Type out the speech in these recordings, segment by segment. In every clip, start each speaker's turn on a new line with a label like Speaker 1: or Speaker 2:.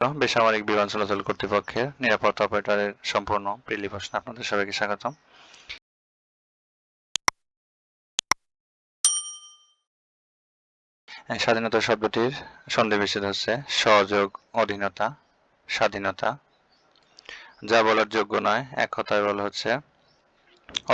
Speaker 1: বেসামরিক বিমান চলাচল কর্তৃপক্ষের নিরাপত্তা অপারেটরের সম্পূর্ণ প্রিলি প্রশ্ন আপনাদের সবাইকে স্বাগতম। স্বাধীনতা শব্দটির সন্নিবেশিত হচ্ছে সহযোগ, অধীনতা, স্বাধীনতা। যা বলার যোগ্য নয়, এক কথায় বলা হচ্ছে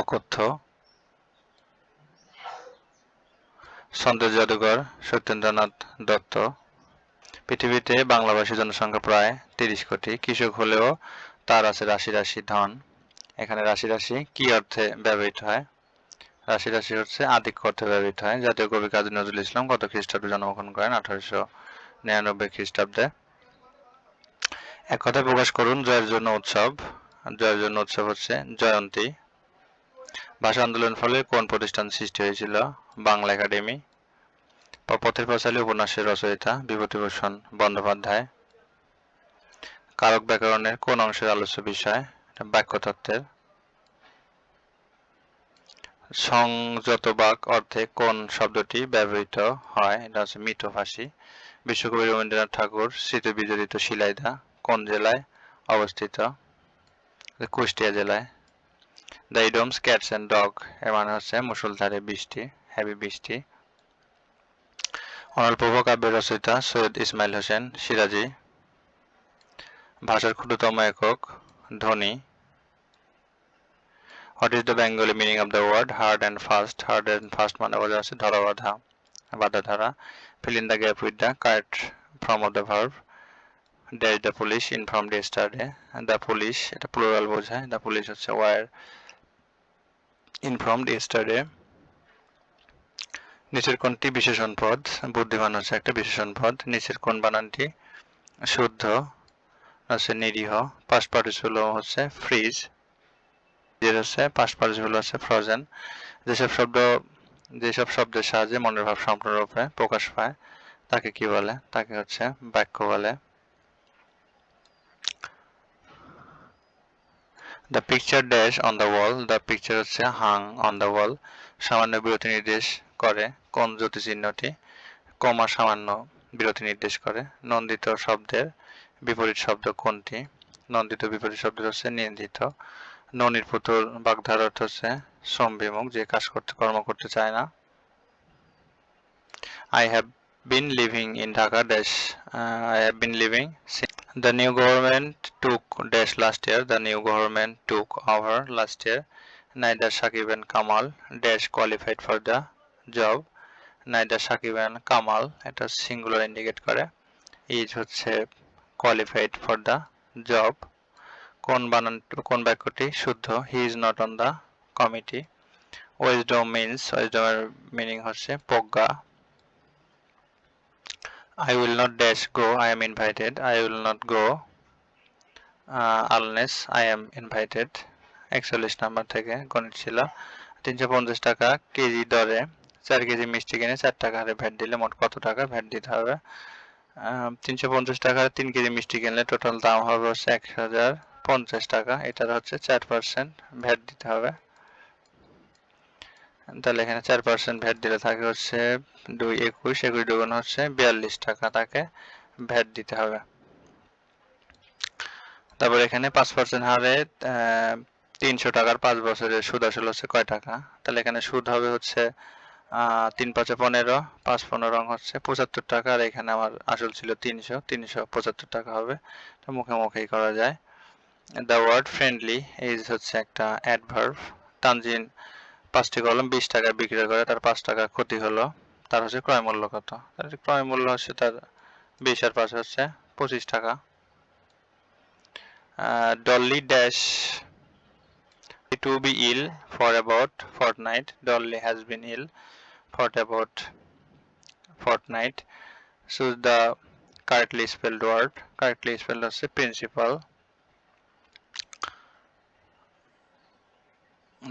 Speaker 1: অকথ্য। সন্দেশ জাদুঘর সত্যেন্দ্রনাথ দত্ত পৃথিবীতে বাংলাভাষী জনসংখ্যা প্রায় তিরিশ কোটি। কৃষক হলেও তার আছে রাশি রাশি ধন। এখানে রাশি রাশি কি অর্থে ব্যবহৃত হয়? রাশি রাশি হচ্ছে আধিক্য অর্থে ব্যবহৃত হয়। জাতীয় কবি কাজী নজরুল ইসলাম গত খ্রিস্টাব্দে জন্মগ্রহণ করেন আঠারোশো নিরানব্বই খ্রিস্টাব্দে। এক কথায় প্রকাশ করুন, জয়ের জন্য উৎসব। জয়ের জন্য উৎসব হচ্ছে জয়ন্তী। ভাষা আন্দোলনের ফলে কোন প্রতিষ্ঠান সৃষ্টি হয়েছিল? বাংলা একাডেমি। পথের পাঁচালী উপন্যাসের রচয়িতা, বিভূতিভূষণ বন্দ্যোপাধ্যায়। কারক ব্যাকরণের কোন অংশের আলোচ্য বিষয়? বাক্যতত্ত্বের। সংযত বাক অর্থে কোন শব্দটি ব্যবহৃত হয়? এটা হচ্ছে মিতভাষী বিশ্বকবি রবীন্দ্রনাথ ঠাকুর, স্মৃতি বিজড়িত শিলাইদা কোন জেলায় অবস্থিত? কুষ্টিয়া জেলায়। The idioms, cats and dog, এর মানে হচ্ছে মুসলধারে বৃষ্টি হেভি বৃষ্টি। অনল্পভ কাব্য রচয়িতা সৈয়দ ইসমাইল হোসেন, সিরাজি। ভাষার ক্ষুদ্রতম একক, ধ্বনি। What is the Bengali meaning of the word hard and fast hard and fast মানে বলা আছে ধরা বাধা বাধা ধারা fill in the gap with the correct form of the verb dash the police informed স্টারে দ্য পুলিশ এটা plural বোঝায়। দ্য পুলিশ হচ্ছে ওয়ার ইনফর্ম ডে স্টারে নিচের কোনটি বিশেষণ পদ, বুদ্ধিমান হচ্ছে একটা বিশেষণ পদ। নিচের কোন বানানটি শুদ্ধ, হচ্ছে নিরীহ। পাস্ট পার্টিসিপল হচ্ছে ফ্রিজ, এর হচ্ছে পাস্ট পার্টিসিপল হচ্ছে ফ্রোজেন। যেসব শব্দ, যেসব শব্দের সাহায্যে মনের ভাব সম্পূর্ণরূপে প্রকাশ পায়, তাকে কি বলে? তাকে হচ্ছে বাক্য বলে। The picture dash on the wall the picture হচ্ছে হাং অন দ্য ওয়াল সামান্য বিরতি নির্দেশ করে। কোন জ্যোতি চিহ্নটি কমা সামান্য বিরতি নির্দেশ করে? নন্দিত শব্দের বিপরীত শব্দ কোনটি? নন্দিত বিপরীত শব্দ হচ্ছে নিন্দিত। ননির পুতুল বাগধার অর্থ হচ্ছে সমবিমুখ, যে কাজ করতে, কর্ম করতে চায় না। I have been living in Dhaka dash I have been living the new government took dash last year the new government took over last year neither Sakib and Kamal dash qualified for the job neither Sakib and Kamal এটা singular indicate করে is হচ্ছে qualified for the job কোন বানান কোন বাক্যটি শুদ্ধ he is not on the committee wisdom means ওয়েজডমের meaning হচ্ছে প্রজ্ঞা will not dash go. I am invited. I will not go uh, unless I am invited. একচল্লিশ নাম্বার থেকে গণিত ছিল তিনশো পঞ্চাশ টাকা কেজি দরে চার কেজি মিষ্টি কিনে চার টাকা হারে ভ্যাট দিলে মোট কত টাকা ভ্যাট দিতে হবে? তিনশো পঞ্চাশ টাকার তিন কেজি মিষ্টি কিনলে টোটাল দাম হবে হচ্ছে এক হাজার পঞ্চাশ টাকা। এটার হচ্ছে চার পার্সেন্ট ভ্যাট দিতে হবে। তাহলে এখানে চার পার্সেন্ট ভ্যাট দিলে থাকে হচ্ছে দুই একুশ একুশ দুগুণ হচ্ছে বিয়াল্লিশ টাকা তাকে ভ্যাট দিতে হবে। তারপর এখানে পাঁচ পার্সেন্ট হারে তিনশো টাকার পাঁচ বছরের সুদ আসল হচ্ছে কয় টাকা? তাহলে এখানে সুদ হবে হচ্ছে তিন পাঁচে পনেরো, পাঁচ পনেরো রং হচ্ছে পঁচাত্তর টাকা, আর এখানে আমার আসল ছিল তিনশো তিনশো পঁচাত্তর টাকা হবে। তো মুখে মুখেই করা যায়। দ্য ওয়ার্ড ফ্রেন্ডলি ইজ হচ্ছে একটা অ্যাডভার্ব তানজিন পাঁচটি কলম বিশ টাকায় বিক্রি করে, তার পাঁচ টাকা ক্ষতি হলো। তার হচ্ছে ক্রয় মূল্য কত? তার ক্রয় মূল্য হচ্ছে তার বিশ আর পাঁচ হচ্ছে পঁচিশ টাকা। Dolly dash to be ill for about fortnight dolly has been ill for about fortnight choose the correctly spelled word correctly spelled হচ্ছে principal.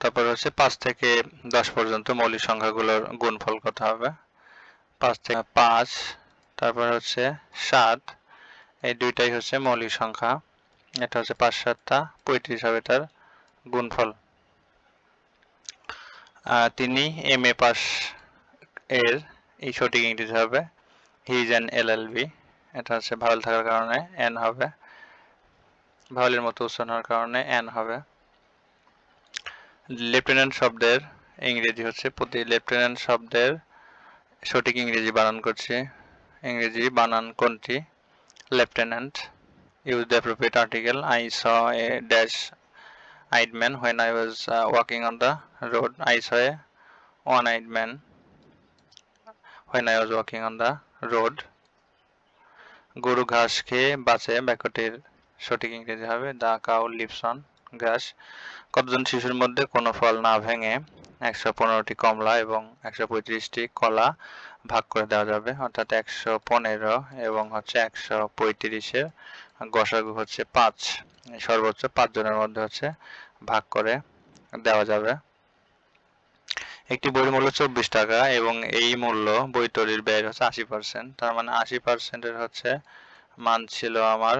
Speaker 1: তারপর হচ্ছে পাঁচ থেকে দশ পর্যন্ত মৌলিক সংখ্যাগুলোর গুণফল কত হবে। পাঁচ থেকে পাঁচ, তারপর হচ্ছে সাত, এই দুইটাই হচ্ছে মৌলিক সংখ্যা। এটা হচ্ছে পাঁচ সাতটা, পঁয়ত্রিশ হবে তার গুণফল। তিনি এম এ পাস এর এই সঠিক ইংরেজি হবে। He is an L L B এটা হচ্ছে ভাওয়েল থাকার কারণে এন হবে। ভাওয়েলের মতো উচ্চারণ হওয়ার কারণে এন হবে। লেফটেন্যান্ট শব্দের ইংরেজি হচ্ছে প্রতি লেফটেন্যান্ট শব্দের সঠিক ইংরেজি বানান করছি। ইংরেজি বানান কোনটি? Lieutenant use the appropriate article I saw a dash eyed man when I was uh, walking on the road. I saw a one-eyed man. When I was walking on the road. গরু ঘাস খেয়ে বাঁচে বাক্যটির সঠিক ইংরেজি হবে the cow lives on ঘাস কতজন শিশুর মধ্যে কোনো ফল না ভেঙে একশো পনেরোটি কমলা এবং একশো পঁয়ত্রিশটি কলা ভাগ করে দেওয়া যাবে, অর্থাৎ একশো পনেরো এবং হচ্ছে একশো পঁয়ত্রিশের গসাগু হচ্ছে পাঁচ। সর্বোচ্চ পাঁচজনের মধ্যে হচ্ছে ভাগ করে দেওয়া যাবে। একটি বইয়ের মূল্য চব্বিশ টাকা এবং এই মূল্য বই তৈরির ব্যয় হচ্ছে আশি পার্সেন্ট তার মানে আশি পার্সেন্টের হচ্ছে মান ছিল আমার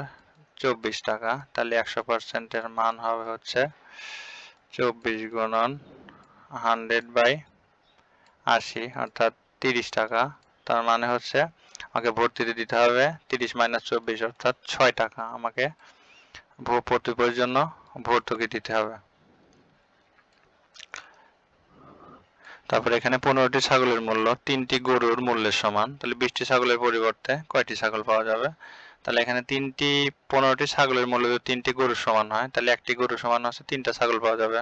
Speaker 1: চব্বিশ টাকা। তাহলে একশো পার্সেন্টের মান হবে হচ্ছে চব্বিশ গুণন হান্ড্রেড বাই আশি, অর্থাৎ তিরিশ টাকা। তার মানে হচ্ছে আমাকে ভর্তিতে দিতে হবে তিরিশ মাইনাস চব্বিশ, অর্থাৎ ছয় টাকা। আমাকে ভর্তি বইয়ের জন্য ভর্তুকি দিতে হবে। তারপরে এখানে পনেরোটি ছাগলের মূল্য, তিনটি গরুর মূল্যের সমান। তাহলে বিশটি ছাগলের পরিবর্তে কয়টি ছাগল পাওয়া যাবে? তাহলে এখানে তিনটি, পনেরোটি ছাগলের মূল্য যদি তিনটি গরুর সমান হয়, তাহলে একটি গরু সমান হচ্ছে তিনটা ছাগল পাওয়া যাবে।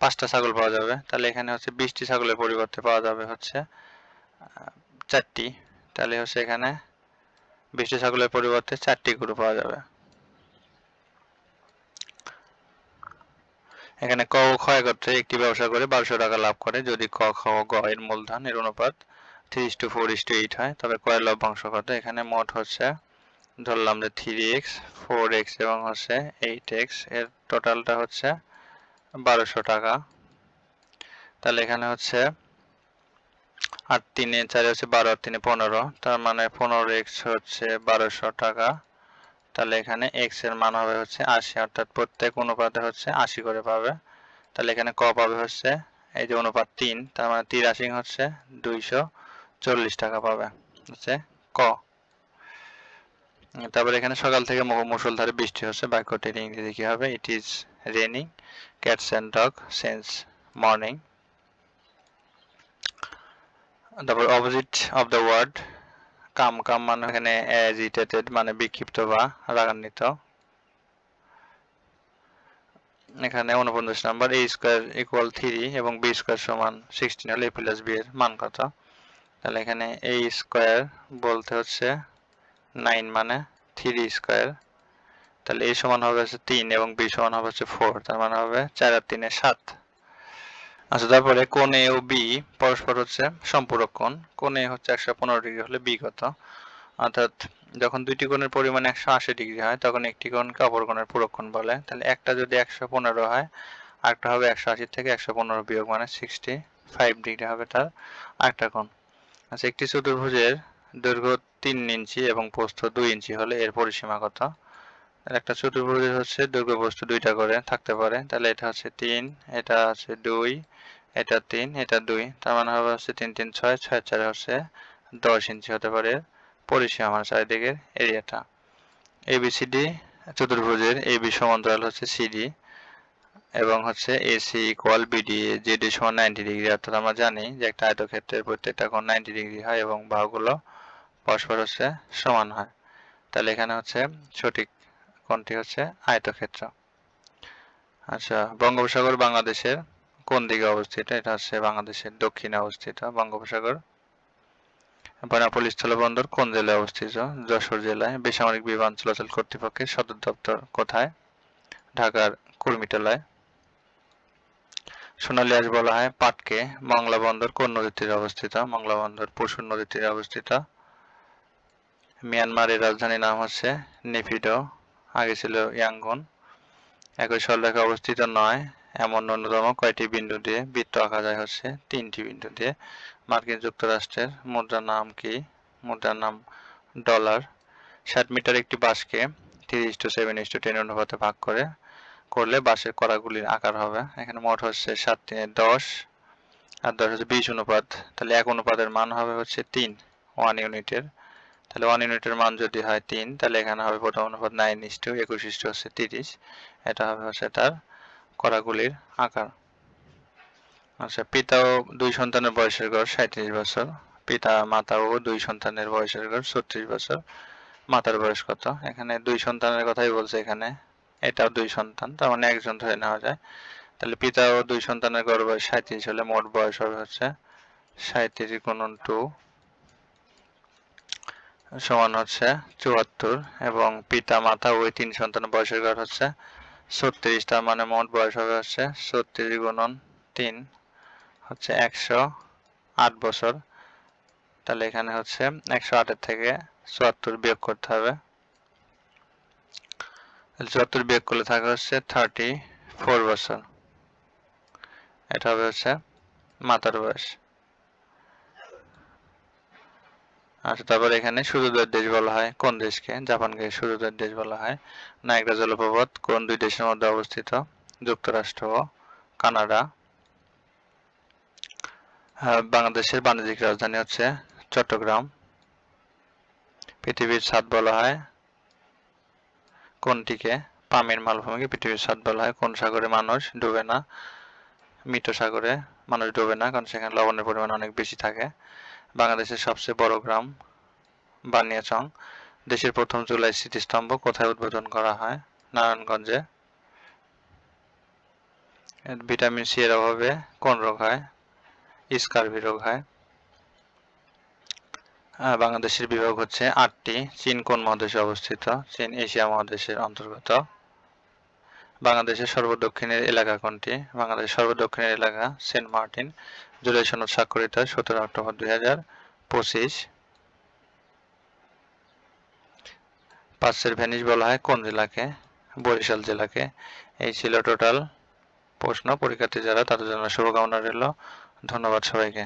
Speaker 1: পাঁচটা ছাগল পাওয়া যাবে। তাহলে এখানে হচ্ছে বিশটি ছাগলের পরিবর্তে পাওয়া যাবে হচ্ছে চারটি। তাহলে হচ্ছে এখানে বিশটি ছাগলের পরিবর্তে চারটি গরু পাওয়া যাবে। এখানে ক ও খ একত্রে একটি ব্যবসা করে বারোশো টাকা লাভ করে। যদি ক, খ ও গ এর মূলধন এর অনুপাত three is to four is to eight হয়, তবে ক এর লভ্যাংশ কত? এখানে মোট হচ্ছে, ধরলাম যে থ্রি এক্স ফোর এক্স এবং হচ্ছে এইট এক্সের টোটালটা হচ্ছে বারোশো টাকা। তাহলে এখানে হচ্ছে আট তিনে চারে হচ্ছে বারো আর তিনে পনেরো, তার মানে পনেরো এক্স হচ্ছে বারোশো টাকা। তাহলে এখানে এক্সের মান হবে হচ্ছে আশি, অর্থাৎ প্রত্যেক অনুপাতে হচ্ছে আশি করে পাবে। তাহলে এখানে ক পাবে হচ্ছে, এই যে অনুপাত তিন, তার মানে তিরাশি হচ্ছে দুইশো চল্লিশ টাকা পাবে, হচ্ছে ক। তারপরে এখানে সকাল থেকে মুসলধারে বৃষ্টি হচ্ছে বাক্যটির ইংরেজি কি হবে? It is raining cats and dog since morning তারপর opposite of the word calm calm মানে এখানে এজিটেটেড মানে বিক্ষিপ্ত বা রাগান্বিত। এখানে উনপঞ্চাশ number A square equal three এবং বি স্কোয়ার সমান সিক্সটিন হলে এ প্লাস বি এর মান কত? তাহলে এখানে এ স্কোয়ার বলতে হচ্ছে নাইন মানে থ্রি স্কোয়ার তাহলে এ সমান হবে হচ্ছে তিন এবং বি সমান হবে হচ্ছে ফোর তার মানে হবে চার আর তিনে সাত। আচ্ছা তারপরে কোন এ ও বি, পরস্পর হচ্ছে সম্পূরক কোণ। কোন এ হচ্ছে একশো পনেরো ডিগ্রি হলে বি কত? অর্থাৎ যখন দুইটি কোণের পরিমাণ একশো আশি ডিগ্রি হয়, তখন একটি কোণকে অপর কোণের পূরক কোণ বলে। তাহলে একটা যদি একশো পনেরো হয়, আরেকটা হবে একশো আশি থেকে একশো পনেরো বিয়োগ মানে সিক্সটি ফাইভ ডিগ্রি হবে তার আরেকটা কোণ। আচ্ছা একটি চতুর্ভুজের দৈর্ঘ্য তিন ইঞ্চি এবং প্রস্থ দুই ইঞ্চি হলে এর পরিসীমা কত? একটা চতুর্ভুজের হচ্ছে দৈর্ঘ্য প্রস্থ দুইটা করে থাকতে পারে। তাহলে এটা হচ্ছে তিন, এটা হচ্ছে দুই, এটা তিন, এটা দুই। তার মানে হবে হচ্ছে তিন তিন, ছয় ছয়, চার হচ্ছে দশ ইঞ্চি হতে পারে পরিসীমা আমার চারিদিকের এরিয়াটা। এবিসিডি চতুর্ভুজের এ বি সমান্তরাল হচ্ছে সিডি এবং হচ্ছে এসি ইকুয়াল বিডি জেডি সমান নাইনটি ডিগ্রি অর্থাৎ আমরা জানি যে একটা আয়তক্ষেত্রের প্রত্যেকটা কোণ নাইনটি ডিগ্রি হয় এবং বাহুগুলো পরস্পর হচ্ছে সমান হয়। তাহলে এখানে হচ্ছে সঠিক কোনটি হচ্ছে আয়তক্ষেত্র? আচ্ছা বঙ্গোপসাগর বাংলাদেশের কোন দিকে অবস্থিত? এটা হচ্ছে বাংলাদেশের দক্ষিণে অবস্থিত বঙ্গোপসাগর। বেনাপোল স্থলবন্দর কোন জেলায় অবস্থিত? যশোর জেলায়। বেসামরিক বিমান চলাচল কর্তৃপক্ষের সদর দপ্তর কোথায়? ঢাকার কুর্মিটোলায় সোনালী আজ বলা হয় পাটকে। মংলা বন্দর কোন নদীর তীরে অবস্থিত? মংলা বন্দর পশুর নদীর তীরে অবস্থিত। মিয়ানমারের রাজধানীর নাম হচ্ছে নেফিডো আগে ছিল ইয়াঙ্গন একই সরলরেখা অবস্থিত নয়, এমন ন্যূনতম কয়টি বিন্দু দিয়ে বৃত্ত আঁকা যায় হচ্ছে তিনটি বিন্দু দিয়ে। মার্কিন যুক্তরাষ্ট্রের মুদ্রার নাম কি? মুদ্রার নাম ডলার। ষাট মিটার একটি বাসকে is to seven is to ten অনুপাতে ভাগ করে করলে বাসের কড়াগুলির আকার হবে। এখানে মোট হচ্ছে সাত তিনে দশ, আর দশ হচ্ছে বিশ অনুপাত। তাহলে এক অনুপাতের মান হবে হচ্ছে তিন, ওয়ান ইউনিটের। তাহলে ওয়ান ইউনিটের মান যদি হয় তিন, তাহলে এখানে হবে প্রথম অনুপাত নাইন ইস টু একুশ ইস টু হচ্ছে তিরিশ। এটা হবে হচ্ছে তার কড়াগুলির আকার। আচ্ছা পিতা ও দুই সন্তানের বয়সের গড় সাঁত্রিশ বছর। পিতা মাতা ও দুই সন্তানের বয়সের গড় ছত্রিশ বছর। মাতার বয়স কত? এখানে দুই সন্তানের কথাই বলছে এখানে। এটাও দুই সন্তান, তার মানে একজন ধরে নেওয়া যায়। তাহলে পিতা ও দুই সন্তানের গড় বয়স সাঁত্রিশ হলে মোট বয়স হবে হচ্ছে সাঁত্রিশ গুণন টু সমান হচ্ছে চুয়াত্তর এবং পিতা মাতা ওই তিন সন্তান বয়সের গড় হচ্ছে ছত্রিশ, তার মানে মোট বয়স হবে হচ্ছে ছত্রিশ গুণন তিন, হচ্ছে একশো আট বছর। তাহলে এখানে হচ্ছে একশো আটের থেকে চুয়াত্তর বিয়োগ করতে হবে। চুয়াত্তর বিয়োগ করলে থাকে হচ্ছে থার্টি ফোর বছর। এটা হবে হচ্ছে মাতার বয়স। আচ্ছা তারপর এখানে সূর্যোদয়ের দেশ বলা হয়, কোন দেশকে? জাপানকে সূর্যোদয়ের দেশ বলা হয়। নায়গ্রা জলপ্রপাত, কোন দুই দেশের মধ্যে অবস্থিত? যুক্তরাষ্ট্র ও কানাডা বাংলাদেশের বাণিজ্যিক রাজধানী হচ্ছে চট্টগ্রাম। পৃথিবীর ছাদ বলা হয়, কোনটিকে? পামের মালভূমিকে পৃথিবীর ছাদ বলা হয়। কোন সাগরে মানুষ ডুবে না? মৃত সাগরে মানুষ ডুবে না, কারণ সেখানে লবণের পরিমাণ অনেক বেশি থাকে। বাংলাদেশের সবচেয়ে বড় গ্রাম বানিয়াচং। দেশের প্রথম জুলাই স্মৃতিস্তম্ভ কোথায় উদ্বোধন করা হয়? নারায়ণগঞ্জে। ভিটামিন সি এর অভাবে কোন রোগ হয়? স্কারভি রোগ হয়। বাংলাদেশের বিভাগ হচ্ছে আটটি। চীন কোন মহাদেশে অবস্থিত? চীন এশিয়া মহাদেশের অন্তর্গত। বাংলাদেশের সর্বদক্ষিণের এলাকা কোনটি? বাংলাদেশের সর্বদক্ষিণের এলাকা সেন্ট মার্টিন। জুলাই সনদ স্বাক্ষরিত সতেরো অক্টোবর দুই হাজার পঁচিশ। পাঁচের ভেনিস বলা হয় কোন জেলাকে? বরিশাল জেলাকে। এই ছিল টোটাল প্রশ্ন। পরীক্ষার্থী যারা, তাদের জন্য শুভকামনা রইল। ধন্যবাদ সবাইকে।